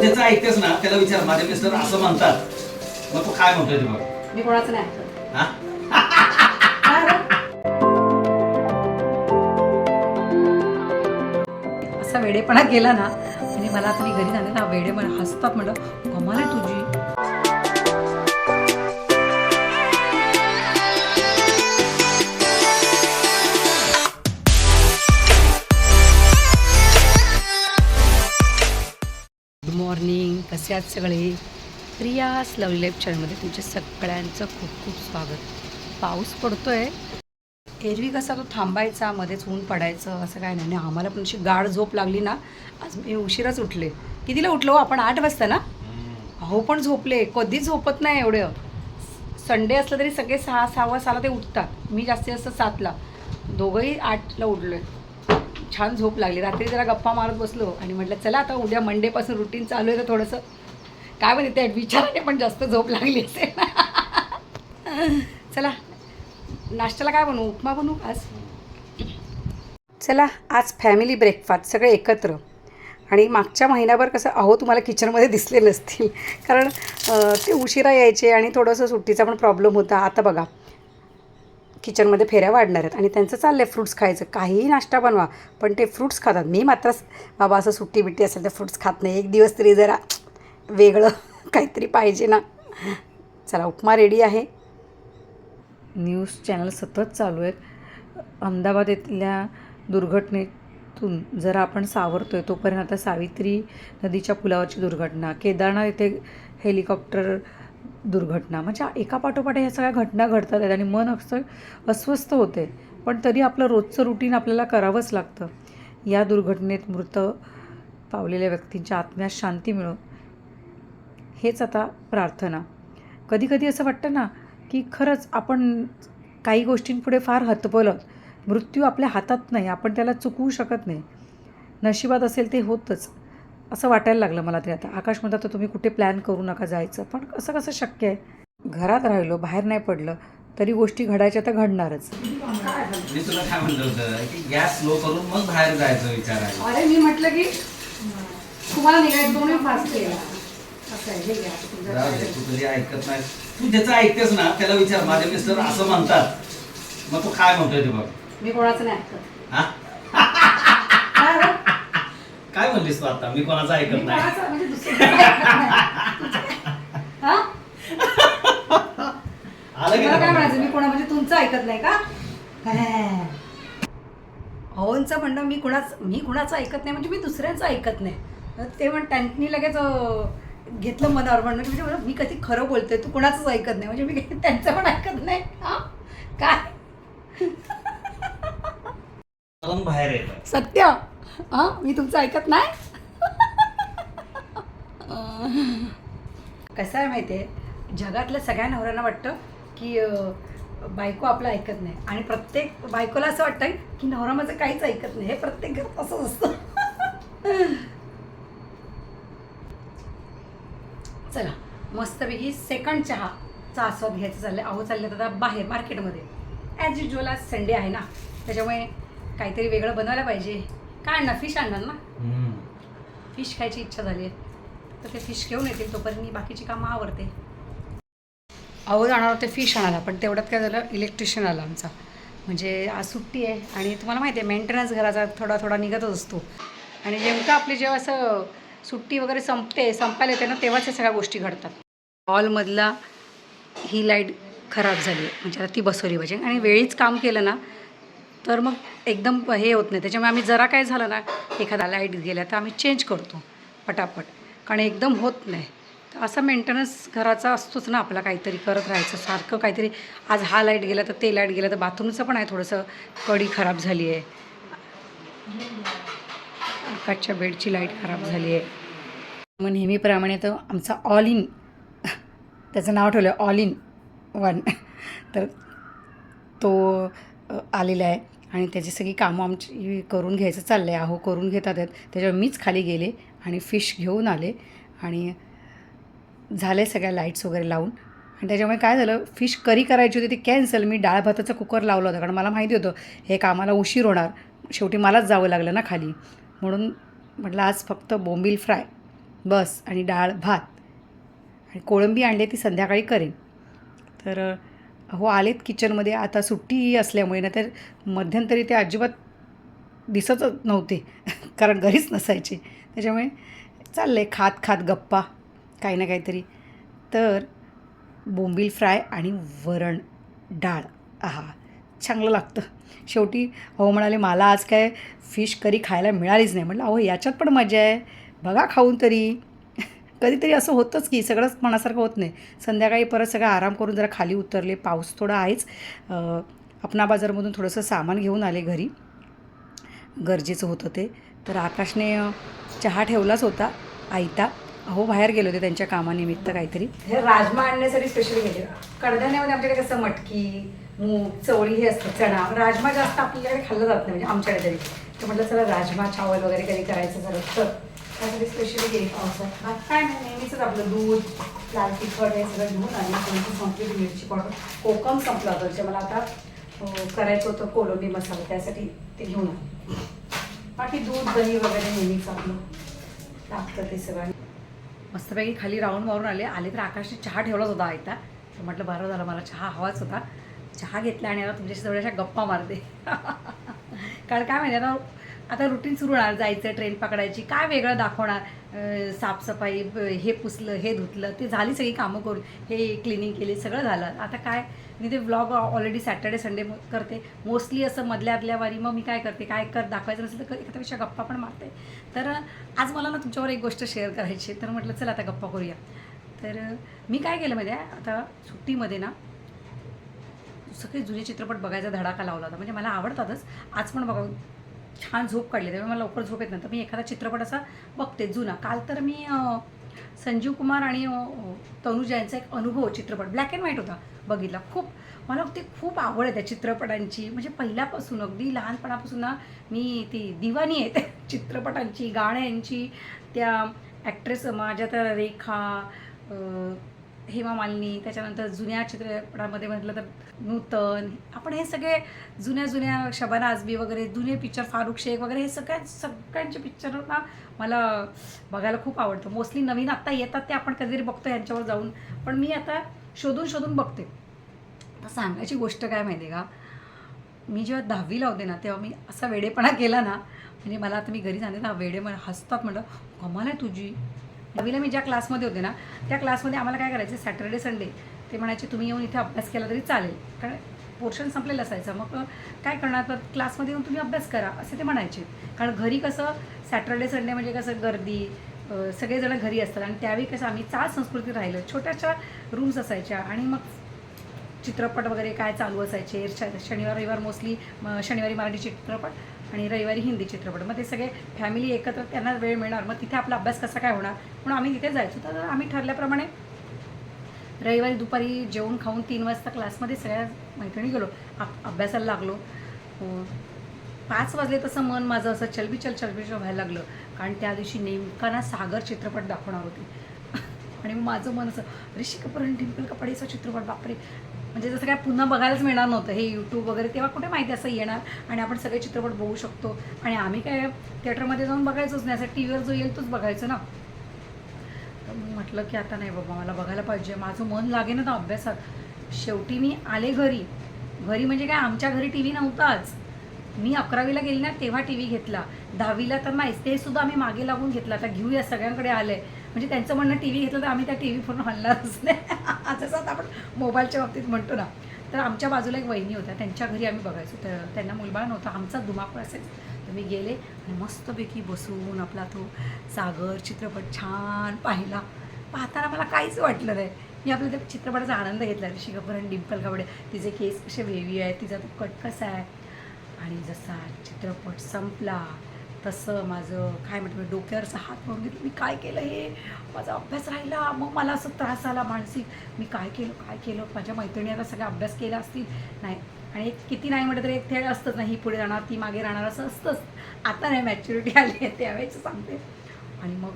ज्याचं ऐकतेस ना त्याला विचार माझे मिस्टर असं म्हणतात. मग तू काय म्हणतोय ते बघ. मी कोणाचं नाही ऐकत. हा? असा वेडेपणा केला ना आणि मला आता मी घरी जाणे ना वेडे मला हसतात म्हणलं कमाल आहे तुझी. कसे आहात सगळे प्रियास लवली लाईफ चॅनलमध्ये तुमच्या सगळ्यांचं खूप खूप स्वागत. पाऊस पडतो आहे एरवी कसा तो थांबायचा मध्येच ऊन पडायचं असं काय नाही. आम्हाला पण अशी गाढ झोप लागली ना आज मी उशिराच उठले. कितीला उठलो? आपण आठ वाजता ना? अहो पण झोपले. कधीच झोपत नाही एवढं. संडे असलं तरी सगळे सहा सहावा सहाला ते उठतात. मी जास्तीत जास्त सातला. दोघंही आठला उठलो आहे छान झोप लागली. रात्री जरा गप्पा मारत बसलो आणि म्हटलं चला आता उद्या मंडेपासून रुटीन चालू आहे तर थोडंसं काय म्हणते त्या विचाराने पण जास्त झोप लागली असेल. चला नाश्त्याला काय बनवू? उपमा बनवू आज? चला आज फॅमिली ब्रेकफास्ट सगळे एकत्र. आणि मागच्या महिन्याभर कसं अहो तुम्हाला किचनमध्ये दिसले नसतील. कारण ते उशिरा यायचे आणि थोडंसं सुट्टीचा पण प्रॉब्लेम होता. आता बघा किचनमध्ये फेऱ्या वाढणार आहेत आणि त्यांचं चाललं आहे फ्रूट्स खायचं. काहीही नाश्ता बनवा पण ते फ्रूट्स खातात. मी मात्र बाबा असं सुट्टी बिट्टी असेल तर फ्रूट्स खात नाही. एक दिवस तरी जरा वेगळं काहीतरी पाहिजे ना. चला उपमा रेडी आहे. न्यूज चॅनल सतत चालू आहेत. अहमदाबाद येथल्या दुर्घटनेतून जरा आपण सावरतो आहे तोपर्यंत आता सावित्री नदीच्या पुलावरची दुर्घटना. केदारनाथ येथे हेलिकॉप्टर दुर्घटना. म्हणजे एका पाठोपाठ ह्या सगळ्या घटना घडतात आहेत आणि मन असं अस्वस्थ होते. पण तरी आपलं रोजचं रुटीन आपल्याला करावंच लागतं. या दुर्घटनेत मृत पावलेल्या व्यक्तींच्या आत्म्यास शांती मिळो. हेच आता प्रार्थना. कधीकधी असं वाटतं ना की खरंच आपण काही गोष्टींपुढे फार हतबलत. मृत्यू आपल्या हातात नाही आपण त्याला चुकवू शकत नाही. नशिबात असेल ते होतच. असं वाटायला लागलं मला ते आता. आकाश म्हणतात तर तुम्ही कुठे प्लॅन करू नका जायचं. पण असं कसं शक्य आहे? घरात राहिलो बाहेर नाही पडलं तरी गोष्टी घडायच्या तर घडणारच. मी तुला काय म्हणलं होतं की गॅस स्लो करून मग बाहेर जायचं विचारायला. अरे मी म्हटलं की तुम्हाला निघायचं दोन्ही फास्ट केला. असं आहे हे घ्या. तुमचं जाऊ दे, तू तुझी ऐकत नाही. तू ज्याचं ऐकतेस ना त्याला विचार. माझे मिस्टर असं म्हणतात. मग तू काय म्हणतोय ते बघ. मी कोणाचं नाही ऐकत. हा? काय म्हणलीस तू आता? मी कोणाचं ऐकत नाही. कोणाचं म्हणजे दुसऱ्याचं ऐकत नाही. हा? आलं की मला काय म्हणायचं? मी नाही? कोणा म्हणजे तुमचं ऐकत नाही का? अहोंचं म्हणणं मी कुणाच मी कुणाचं ऐकत नाही म्हणजे मी दुसऱ्यांचं ऐकत नाही. तर ते म्हण त्यांनी लगेच अं, घेतलं मनावर म्हणणं की म्हणजे मी कधी खरं बोलते तू कुणाचंच ऐकत नाही. म्हणजे मी त्यांचं पण ऐकत नाही. हा? काय? मग बाहेर येतं. सत्य! हां मी तुमचं ऐकत नाही? कसं आहे माहिती आहे? जगातल्या सगळ्या नवऱ्यांना वाटतं की बायको आपलं ऐकत नाही. आणि प्रत्येक बायकोला असं वाटतं की नवरा माझं काहीच ऐकत नाही. हे प्रत्येक घरात असंच असतं. चला मस्तपैकी सेकंड चहाचा आस्वाद घ्यायचा चाललं अहो चालले आता बाहेर मार्केटमध्ये ॲज युजल आज संडे आहे ना. त्याच्यामुळे काहीतरी वेगळं बनवायला पाहिजे. काय आणणार? फिश आणणार ना. फिश खायची इच्छा झाली आहे. तर ते फिश घेऊन येतील तोपर्यंत मी बाकीची कामं आवडते अहो जाणार होते फिश आणायला पण तेवढ्यात काय झालं इलेक्ट्रिशियन आला आमचा. म्हणजे आज सुट्टी आहे आणि तुम्हाला माहिती आहे मेंटेनन्स घराचा थोडा थोडा निघतच असतो. आणि नेमकं आपली जेव्हा असं सुट्टी वगैरे संपते संपायला येते ना तेव्हाच या सगळ्या गोष्टी घडतात. हॉलमधला ही लाइट खराब झाली आहे. म्हणजे आता ती बसवली पाहिजे. आणि वेळीच काम केलं ना तर मग एकदम हे होत नाही. त्याच्यामुळे आम्ही जरा काय झालं ना एखादा लाइट गेला तर आम्ही चेंज करतो पटापट. कारण एकदम होत नाही. तर असा मेंटेनन्स घराचा असतोच ना आपला काहीतरी करत राहायचं सारखं काहीतरी. आज हा लाइट गेला तर ते लाइट गेलं तर बाथरूमचं पण आहे थोडंसं कडी खराब झाली आहे. आकाशच्या बेडची लाइट खराब झाली आहे. मग नेहमीप्रमाणे तर आमचा ऑल इन त्याचं नाव ठेवलं आहे ऑल इन वन तर तो आलेलं आहे. आणि त्याची सगळी कामं आमची करून घ्यायचं चाललं आहे अहो करून घेतात आहेत. त्याच्यावर मीच खाली गेले आणि फिश घेऊन आले. आणि झाले सगळ्या लाईट्स वगैरे लावून. आणि त्याच्यामुळे काय झालं फिश करी करायची होती ती कॅन्सल मी डाळ भाताचा कुकर लावला होता. कारण मला माहिती होतं हे कामाला उशीर होणार. शेवटी मलाच जावं लागलं ना खाली. म्हणून म्हटलं आज फक्त बोंबील फ्राय बस आणि डाळ भात. आणि कोळंबी आणली ती संध्याकाळी करेन. तर अहो आलेत किचनमध्ये. आता सुट्टी असल्यामुळे ना तर मध्यंतरी ते अजिबात दिसतच नव्हते. कारण घरीच नसायचे. त्याच्यामुळे चाललं आहे खात खात गप्पा काही ना काहीतरी. तर बोंबील फ्राय आणि वरण डाळ. आहा चांगलं लागतं. शेवटी अहो म्हणाले मला आज काय फिश करी खायला मिळालीच नाही. म्हटलं अहो याच्यात पण मजा आहे. बघा खाऊन तरी. कधीतरी असं होतंच की सगळंच मनासारखं होत नाही. संध्याकाळी परत सगळं आराम करून जरा खाली उतरले पाऊस थोडा आहेच. अपना बाजारमधून थोडंसं सामान घेऊन आले घरी. गरजेचं होतं ते. तर आकाशने चहा ठेवलाच होता आयता. अहो बाहेर गेले होते त्यांच्या कामानिमित्त काहीतरी. हे राजमा आणण्यासाठी स्पेशली गेले म्हणजे कडधान्यामध्ये आमच्याकडे कसं मटकी मूग चवळी हे असतं चणा. राजमा जास्त आपल्याकडे खाल्लं जात नाही म्हणजे आमच्याकडे तरी. तर म्हटलं चला राजमा चावल वगैरे काही करायचं झालं तर. काहीतरी स्पेशल गेली पावसात बाकी काय नाही नेहमीच आपलं दूध लाल तिखट हे सगळं घेऊन आणि कोणती संपली मिरची पावडर कोकम संपला होता. जे मला आता करायचं होतं कोलंबी मसाला त्यासाठी ते घेऊन आले. बाकी दूध दही वगैरे नेहमीच आपलं लागतं ते सगळं. मस्तपैकी खाली राऊंड मारून आले. आले तर आकाशने चहा ठेवलाच होता आयता. तर म्हटलं बरं झालं मला चहा हवाच होता. चहा घेतला आणि आता तुमच्याशी थोड्याशा गप्पा मारते. कारण काय माहिती ना आता रुटीन सुरू होणार जायचं ट्रेन पकडायची काय वेगळं दाखवणार? साफसफाई हे पुसलं हे धुतलं ते झाली सगळी कामं करून हे क्लिनिंग केली सगळं झालं. आता काय? मी ते व्लॉग ऑलरेडी सॅटर्डे संडे करते. मोस्टली असं मधल्या आदल्या वारी मग मी काय करते? काय कर दाखवायचं नसेल तर एखाद्यापेक्षा गप्पा पण मारते. तर आज मला ना तुमच्यावर एक गोष्ट शेअर करायची तर म्हटलं चला आता गप्पा करूया. तर मी काय केलं माहिती आहे आता सुट्टीमध्ये ना सगळे जुने चित्रपट बघायचा धडाका लावला होता. म्हणजे मला आवडतातच. आज पण बघा छान झोप काढली. त्यामुळे मला लवकर झोप येत नाही तर मी एखादा चित्रपट असा बघते जुना. काल तर मी संजीव कुमार आणि तनुजा यांचा एक अनुभव चित्रपट ब्लॅक अँड व्हाईट होता बघितला. खूप मला ते खूप आवड आहे त्या चित्रपटांची. म्हणजे पहिल्यापासून अगदी लहानपणापासून ना मी ती दिवाणी आहे त्या चित्रपटांची गाण्यांची त्या ॲक्ट्रेस माझ्या त्या रेखा हेमा मालिनी त्याच्यानंतर जुन्या चित्रपटामध्ये म्हटलं तर नूतन आपण हे सगळे जुन्या जुन्या शबाना आजमी वगैरे जुने पिक्चर फारुख शेख वगैरे हे सगळ्या सगळ्यांचे पिक्चर ना मला बघायला खूप आवडतं. मोस्टली नवीन आत्ता येतात ते आपण कधीतरी बघतो यांच्यावर जाऊन. पण मी आता शोधून शोधून बघते. सांगायची गोष्ट काय माहिती आहे का? मी जेव्हा दहावीला होते ना तेव्हा मी असा वेडेपणा केला ना म्हणजे मला आता मी घरी सांगते ना वेडे मला हसतात म्हटलं कमाल आहे तुझी. नवीला मी ज्या क्लासमध्ये होते ना त्या क्लासमध्ये आम्हाला काय करायचे सॅटर्डे संडे ते म्हणायचे तुम्ही येऊन इथे अभ्यास केला तरी चालेल. कारण पोर्शन संपलेलं असायचं. मग काय करणार? तर क्लासमध्ये येऊन तुम्ही अभ्यास करा असे ते म्हणायचे. कारण घरी कसं सॅटर्डे संडे म्हणजे कसं गर्दी सगळेजण घरी असतात आणि त्यावेळी कसं आम्ही चाळ संस्कृती राहिलं. छोट्याशा रूम्स असायच्या आणि मग चित्रपट वगैरे काय चालू असायचे. श- शनिवार रविवार मोस्टली शनिवारी मराठी चित्रपट. आणि रविवारी हिंदी चित्रपट मग ते सगळे फॅमिली एकत्र त्यांना वेळ मिळणार. मग तिथे आपला अभ्यास कसा काय होणार? म्हणून आम्ही तिथे जायचो. तर आम्ही ठरल्याप्रमाणे रविवारी दुपारी जेवण खाऊन तीन वाजता क्लासमध्ये सगळ्या मैत्रिणी गेलो. आप अभ्यासाला लागलो. हो. पाच वाजले तसं मन माझं असं चलबिचल चलबिचल व्हायला लागलं. कारण त्या दिवशी नेमका ना सागर चित्रपट दाखवणार होते. आणि मग माझं मन असं ऋषी कपूर आणि डिंपल कपाडीचा चित्रपट बापरे. म्हणजे जसं काय पुन्हा बघायलाच मिळणार नव्हतं. हे यूट्यूब वगैरे तेव्हा कुठे माहिती असं येणार? आणि आपण सगळे चित्रपट बघू शकतो. आणि आम्ही काय थिएटरमध्ये जाऊन बघायचोच नाही. असं टी व्हीवर जो येईल तोच बघायचं ना? तर मी म्हटलं की आता नाही बाबा मला बघायला पाहिजे. माझं मन लागे ना अभ्यासात. शेवटी मी आले घरी. घरी म्हणजे काय? आमच्या घरी टी व्ही नव्हताच मी अकरावीला गेली ना तेव्हा टी व्ही घेतला. दहावीला तर नाहीच. ते सुद्धा आम्ही मागे लागून घेतला. आता घेऊया सगळ्यांकडे आलं आहे म्हणजे त्यांचं म्हणणं टी व्ही घेतलं तर आम्ही त्या टी व्ही फोन हलणारच नाही. जसं आता आपण मोबाईलच्या बाबतीत म्हणतो ना तर आमच्या बाजूला एक वहिनी होत्या त्यांच्या घरी आम्ही बघायचो. तर त्यांना मुलबाळ नव्हता आमचा धुमाकूळ असेल. तर मी गेले आणि मस्तपैकी बसून आपला तो सागर चित्रपट छान पाहिला. पाहताना मला काहीच वाटलं नाही. मी आपल्या त्या चित्रपटाचा आनंद घेतला. ऋषी कपूर आणि डिंपल कपडे तिचे केस कसे वेवी आहे तिचा तो कट कसा आहे. आणि जसा चित्रपट संपला तसं माझं काय म्हणतो मी डोक्यावरचा हात मारून घेतलं मी काय केलं हे? माझा अभ्यास राहिला. मग मला असं त्रास झाला मानसिक. मी काय केलं काय केलं? माझ्या मैत्रिणी आता सगळा अभ्यास केला असतील. नाही. आणि एक किती नाही म्हटलं तरी एक खेळ असतंच नाही पुढे राहणार ती मागे राहणार असं असतंच. आता नाही मॅच्युरिटी आली आहे त्यावेळेच सांगते. आणि मग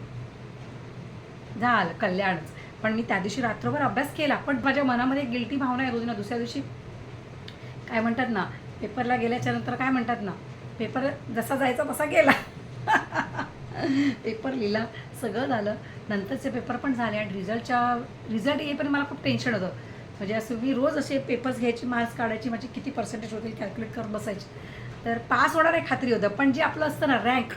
झालं कल्याणच. पण मी त्या दिवशी रात्रभर अभ्यास केला. पण माझ्या मनामध्ये गिल्टी भावना आहे रोज ना दुसऱ्या दिवशी. काय म्हणतात ना पेपरला गेल्याच्यानंतर काय म्हणतात ना पेपर जसा जायचा तसा गेला. पेपर लिहिला सगळं झालं. नंतरचे पेपर पण झाले आणि रिझल्टच्या रिझल्ट येईपर्यंत मला खूप टेन्शन होतं. म्हणजे असं मी रोज असे पेपर्स घ्यायची मार्क्स काढायची माझी किती पर्सेंटेज होतील कॅल्क्युलेट करून बसायचे. तर पास होणार आहे खात्री होतं पण जे आपलं असतं ना रँक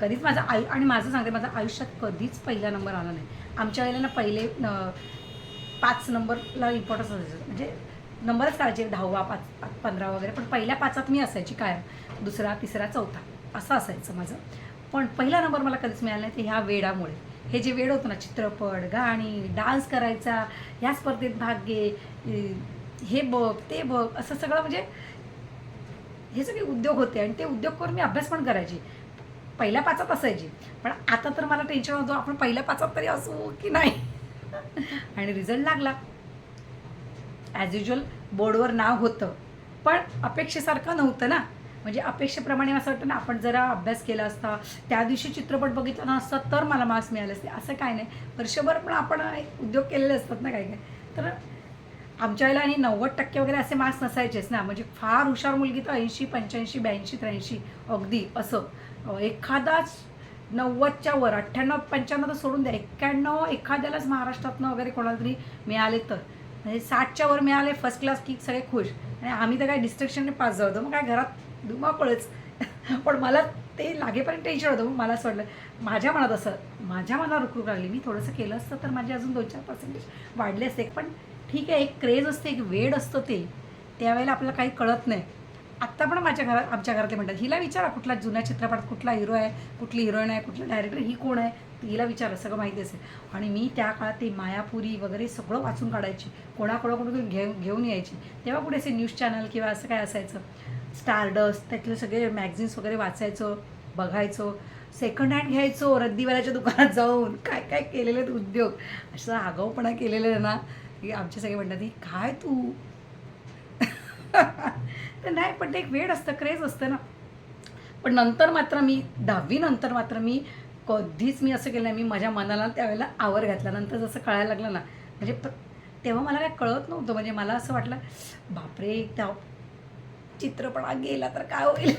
कधीच माझं आयु आणि माझं सांगते माझं आयुष्यात कधीच पहिला नंबर आला नाही. आमच्या वेळेला ना पहिले पाच नंबरला इम्पॉर्टन्स असायचं. म्हणजे नंबरच काढायचे दहावा पाच पाच पंधरा वगैरे पण पहिल्या पाचात मी असायची कायम. दुसरा तिसरा चौथा. असं असायचं माझं. पण पहिला नंबर मला कधीच मिळाला नाही ते ह्या वेडामुळे. हे जे वेड होतं ना चित्रपट गाणी डान्स करायचा ह्या स्पर्धेत भाग घे हे बघ ते बघ असं सगळं म्हणजे हे सगळे उद्योग होते आणि ते उद्योग करून मी अभ्यास पण करायची. पहिल्या पाचात असायची. पण आता तर मला टेन्शन होतं आपण पहिल्या पाचात तरी असू की नाही? आणि रिझल्ट लागला. ॲज युजल बोर्डवर नाव होतं. पण अपेक्षेसारखं नव्हतं ना. म्हणजे अपेक्षेप्रमाणे असं वाटतं ना आपण जरा अभ्यास केला असता त्या दिवशी चित्रपट बघितला नसता तर मला मार्क्स मिळाले असते. असं काय नाही. वर्षभर पण आपण उद्योग केलेले असतात ना काय काय तर आमच्या वेळेला आणि नव्वद टक्के वगैरे असे मार्क्स नसायचेच ना. म्हणजे फार हुशार मुलगी तर ऐंशी पंच्याऐंशी ब्याऐंशी त्र्याऐंशी अगदी असं. एखादाच नव्वदच्या वर अठ्ठ्याण्णव पंच्याण्णव तर सोडून द्या. एक्क्याण्णव एखाद्यालाच महाराष्ट्रातनं वगैरे कोणाला तरी मिळाले तर. म्हणजे साठच्या वर मिळाले फर्स्ट क्लास की सगळे खुश. आणि आम्ही तर काय डिस्ट्रक्शनने पास झालो मग काय घरात धुमाकळच. पण मला ते लागेपर्यंत टेन्शन होतं. मग मला असं वाटलं माझ्या मनात असं माझ्या मनावर रुकरूक लागली. मी थोडंसं केलं असतं तर माझे अजून दोन चार पर्सेंटेज वाढले असते. पण ठीक आहे एक क्रेज असते एक वेड असतं ते. त्यावेळेला आपल्याला काही कळत नाही. आत्ता पण माझ्या घरात आमच्या घरातले म्हणतात हिला विचारा कुठला जुन्या चित्रपटात कुठला हिरो आहे कुठली हिरोईन आहे कुठला डायरेक्टर ही कोण आहे? हिला विचारा सगळं माहिती असेल. आणि मी त्या काळात ते मायापुरी वगैरे सगळं वाचून काढायची. कोणाकोणाकडून घेऊन घेऊन यायची. तेव्हा कुठे असे न्यूज चॅनल किंवा असं काय असायचं. स्टारडस्ट त्यातले सगळे मॅगझिन्स वगैरे वाचायचो बघायचो. सेकंड हँड घ्यायचो रद्दीवाल्याच्या दुकानात जाऊन. काय काय केलेले आहेत उद्योग? असं आगाऊपणा केलेलं ना की आमचे सगळे म्हणतात "ही काय तू? तर नाही पण ते एक वेळ असतं क्रेज असतं ना. पण नंतर मात्र मी दहावी नंतर मात्र मी कधीच मी असं केलं नाही. मी माझ्या मनाला त्यावेळेला आवर घातला. नंतर जसं कळायला लागलं ना म्हणजे तेव्हा मला काय कळत नव्हतं. म्हणजे मला असं वाटलं बापरे त्या चित्रपणा गेला तर काय होईल?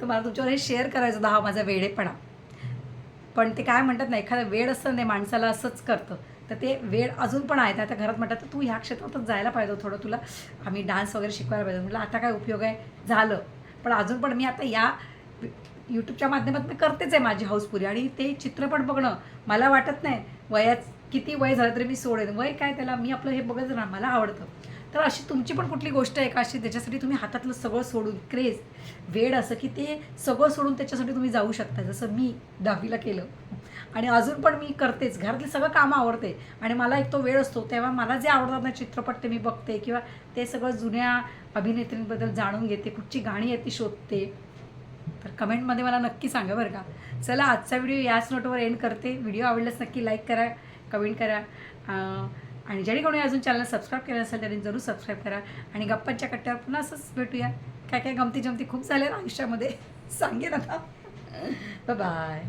तर मला तुमच्यावर हे शेअर करायचं होतं. हा माझा वेडेपणा. पण ते काय म्हणतात ना एखादा वेळ असतं नाही माणसाला असंच करतं. तर ते वेळ अजून पण आहे आता घरात म्हणतात तू ह्या क्षेत्रातच जायला पाहिजे थोडं तुला. आम्ही डान्स वगैरे शिकवायला पाहिजे म्हटलं आता काय उपयोग आहे? झालं. पण अजून पण मी आता या यूट्यूबच्या माध्यमातून मी करतेच आहे माझी हाऊस पुरी. आणि ते चित्रपट बघणं मला वाटत नाही. वयात किती वय झालं तरी मी सोडेन. वय काय त्याला? मी आपलं हे बघत राहणार मला आवडतं. तर अशी तुमची पण कुठली गोष्ट आहे का अशी त्याच्यासाठी तुम्ही हातातलं सगळं सोडून क्रेज वेड असं की ते सगळं सोडून त्याच्यासाठी तुम्ही जाऊ शकता? जसं मी दहावीला केलं आणि अजून पण मी करतेच घरातले सगळं कामं आवडते आणि मला एक तो वेळ असतो तेव्हा मला जे आवडतात ना चित्रपट ते मी बघते किंवा ते सगळं जुन्या अभिनेत्रींबद्दल जाणून घेते कुठची गाणी आहे ती शोधते. तर कमेंटमध्ये मला नक्की सांगा बरं का. चला आजचा व्हिडिओ याच नोटवर एंड करते. व्हिडिओ आवडल्यास नक्की लाईक करा कमेंट करा. आणि ज्याने कोणी अजून चॅनल सबस्क्राईब केलं असेल त्यांनी जरूर सबस्क्राईब करा. आणि गप्पांच्या कट्ट्यावर पुन्हा असंच भेटूया. काय काय गमती जमती खूप झाल्या आयुष्यामध्ये. सांगेन आता. बाय